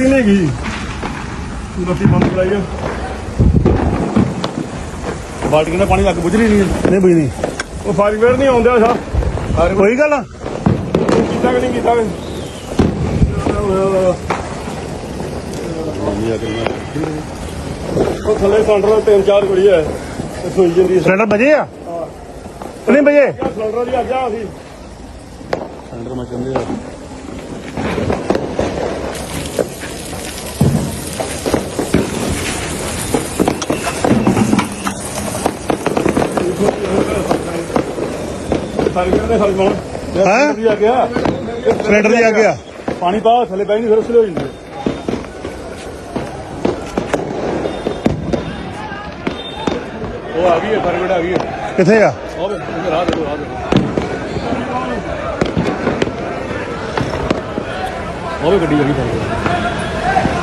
ਨਹੀਂ ਗਈ ਬੱਤੀ ਬੰਦ ਕਰਾਈ ਆ। ਬਾਲਟੀ ਨਾਲ ਪਾਣੀ ਲੱਗ ਬੁਝ ਨਹੀਂ। ਨਹੀਂ ਬਈ ਨਹੀਂ ਉਹ ਫਾਇਰ ਨਹੀਂ ਆਉਂਦਾ ਸਾ। ਕੋਈ ਗੱਲ? ਕੀਤਾ ਕਿ ਨਹੀਂ ਕੀਤਾ ਉਹ ਥੱਲੇ ਸਿਲੰਡਰ ਤਿੰਨ ਚਾਰ ਕੁੜੀ ਹੈ ਤੇ ਸੋਈ ਜਾਂਦੀ ਸਿਲੰਡਰ ਵਜੇ ਆ? ਨਹੀਂ ਵਜੇ ਸਿਲੰਡਰ ਦੀ ਅੱਜ ਆ ਸੀ। ਸੈਂਟਰ ਮੈਂ ਕਹਿੰਦੇ ਆ। ਫਾਇਰ ਦੇ ਫ਼ਰਕ ਪਾਉਣ ਹੈਂ? ਵੀ ਆ ਗਿਆ। ਸਿਲੰਡਰ ਦੀ ਆ ਗਿਆ। ਪਾਣੀ ਪਾ ਥੱਲੇ ਬੈ ਨਹੀਂ ਫਿਰ ਸਲੋ ਹੋ ਜਾਂਦੀ। ਹੈ। ਉਹ ਆ ਗਈ ਹੈ ਫਰਗੜ ਆ ਗਈ ਹੈ। ਕਿੱਥੇ ਆ? ਉਹ ਵੇ ਆ ਦੇ ਆ ਦੇ ਉਹ ਵੀ ਗੱਡੀ ਆ ਗਈ ਫਰਗੜ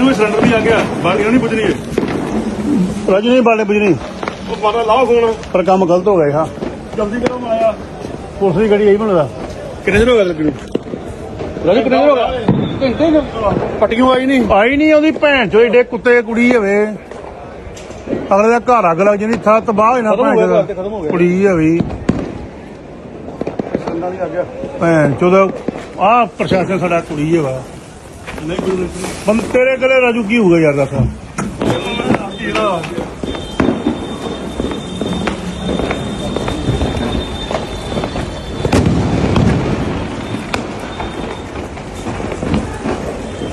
ਇਹ ਸਿਲੰਡਰ ਵੀ ਆ ਗਿਆ। ਬਾਲਟੀ ਨਹੀਂ ਪੁੱਜਣੀ ਹੈ ਰਾਜੂ ਨਹੀਂ ਬਾਲੇ ਬੁਝਣੀ ਉਹ ਪਤਾ ਲਾਓ ਫੋਨ। ਪਰ ਕੰਮ ਗਲਤ ਹੋ ਗਿਆ ਹਾਂ। ਜਲਦੀ ਕਰੋ ਮਾਇਆ ਪੁਲਿਸ ਦੀ ਗੱਡੀ ਆਈ ਬਣਦਾ। ਕਿੰਨੇ ਦਿਨ ਹੋ ਗਏ ਲੱਗਣੀ? ਰਾਜੂ ਕਿੰਨੇ ਦਿਨ ਹੋ ਗਏ? ਘੰਟੇ ਨੂੰ ਪਟੀਆਂ ਆਈ ਨਹੀਂ। ਆਈ ਨਹੀਂ ਉਹਦੀ ਭੈਣ ਚੋ ਏਡੇ ਕੁੱਤੇ ਕੁੜੀ ਹੋਵੇ ਅਗਲੇ ਦਾ ਘਰ ਅੱਗ ਲੱਗ ਜਾਂਦੀ ਥਾ ਤਬਾਹ ਹੋ ਜਾਣਾ ਖਤਮ ਹੋ ਭੈਣ ਗਿਆ। ਕੁੜੀ ਹੋਵੇ ਸੰਦਾਂ ਦੀ ਆ ਗਿਆ। ਭੈਣ ਚੋਦ ਆ ਪ੍ਰਸ਼ਾਸਨ ਸਾਡਾ ਕੁੜੀ ਹੈਵਾ ਨਹੀਂ ਗੁਰੂ ਬੰਦ ਤੇਰੇ ਗਲੇ ਰਾਜੂ ਕੀ ਹੋਊਗਾ ਯਾਰ ਦੱਸ।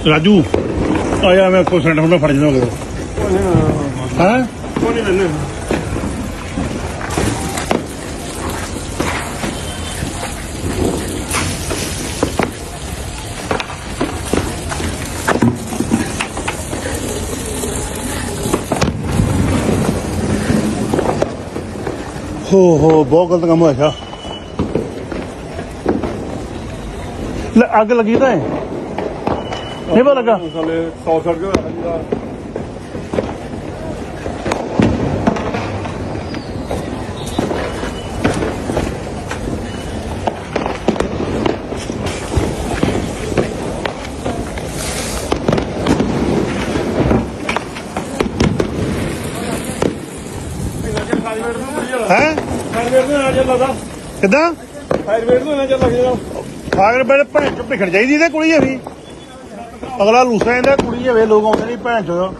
ਰਾਜੂ ਆਇਆ ਮੈਂ ਕੋਈ ਸੈਂਟਰ ਮੈਂ ਫੜ ਜਣਾ ਹਾਂ। ਕੋਈ ਨਹੀਂ ਲੈਣੇ ਹੋ ਹੋ, ਬਹੁਤ ਗਲਤ ਕੰਮ ਹੋਇਆ ਸ਼ਾ ਲੈ, ਅੱਗ ਲੱਗੀ ਤਾਂ ਹੈ ਨਹੀਂ ਪਤਾ ਲੱਗਾ? ਸਾਲੇ 100 ਸੜ ਗਿਆ ਹੈ? ਫਾਇਰ ਨੂੰ ਆ ਚੱਲਦਾ ਕਿਦਾਂ? ਫਾਇਰ ਨੂੰ ਨਾ ਚੱਲਦਾ ਜਿਹੜਾ ਫਾਗਰ ਬੜੇ ਭੈਣ ਚ ਭਿਖੜ ਚਾਹੀਦੀ ਤੇ ਕੁੜੀ ਹੈ ਵੀ। ਅਗਲਾ ਲੂਸਾ ਇਹਦਾ ਕੁੜੀ ਹੋਵੇ ਲੋਕ ਆਉਂਦੇ ਨਹੀਂ ਭੈਣ ਚੋ